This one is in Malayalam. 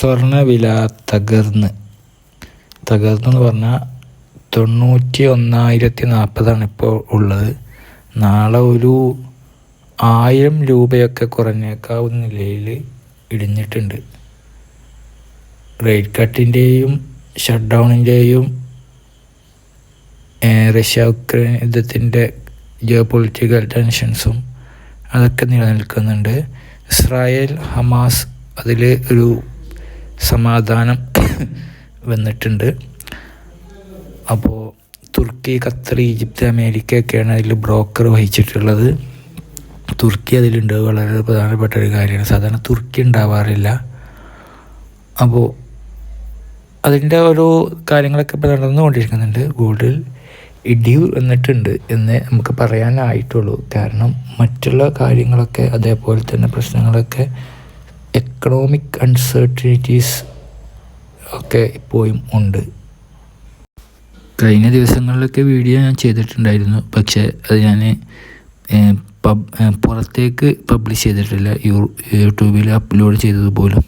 സ്വർണവില തകർന്ന്. തകർന്നെന്ന് പറഞ്ഞാൽ തൊണ്ണൂറ്റി ഒന്നായിരത്തി നാൽപ്പതാണ് ഇപ്പോൾ ഉള്ളത്. നാളെ ഒരു ആയിരം രൂപയൊക്കെ കുറഞ്ഞേക്കാവുന്ന നിലയിൽ ഇടിഞ്ഞിട്ടുണ്ട്. റേറ്റ് കട്ടിന്റെയും ഷട്ട് ഡൗണിന്റെയും റഷ്യ ഉക്രൈൻ യുദ്ധത്തിന്റെ ജിയോ പൊളിറ്റിക്കൽ ടെൻഷൻസും അതൊക്കെ നിലനിൽക്കുന്നുണ്ട്. ഇസ്രായേൽ ഹമാസ് അതിൽ ഒരു സമാധാനം വന്നിട്ടുണ്ട്. അപ്പോൾ തുർക്കി ഖത്തർ ഈജിപ്ത് അമേരിക്കയൊക്കെയാണ് അതിൽ ബ്രോക്കർ വഹിച്ചിട്ടുള്ളത്. തുർക്കി അതിലുണ്ട്. വളരെ പ്രധാനപ്പെട്ട ഒരു കാര്യമാണ്. സാധാരണ തുർക്കി ഉണ്ടാവാറില്ല. അപ്പോൾ അതിന്റെ ഓരോ കാര്യങ്ങളൊക്കെ ഇപ്പോൾ നടന്നുകൊണ്ടിരിക്കുന്നുണ്ട്. ഗോൾഡിൽ ഇടിവ് വന്നിട്ടുണ്ട് എന്ന് നമുക്ക് പറയാനായിട്ടുള്ളൂ. കാരണം മറ്റുള്ള കാര്യങ്ങളൊക്കെ അതേപോലെ തന്നെ പ്രശ്നങ്ങളൊക്കെ എക്കണോമിക് അൺസർട്ടനിറ്റീസ് ഒക്കെ ഇപ്പോഴും ഉണ്ട്. കഴിഞ്ഞ ദിവസങ്ങളിലൊക്കെ വീഡിയോ ഞാൻ ചെയ്തിട്ടുണ്ടായിരുന്നു. പക്ഷേ അത് ഞാൻ പുറത്തേക്ക് പബ്ലിഷ് ചെയ്തിട്ടില്ല. യൂട്യൂബിൽ അപ്ലോഡ് ചെയ്തത് പോലും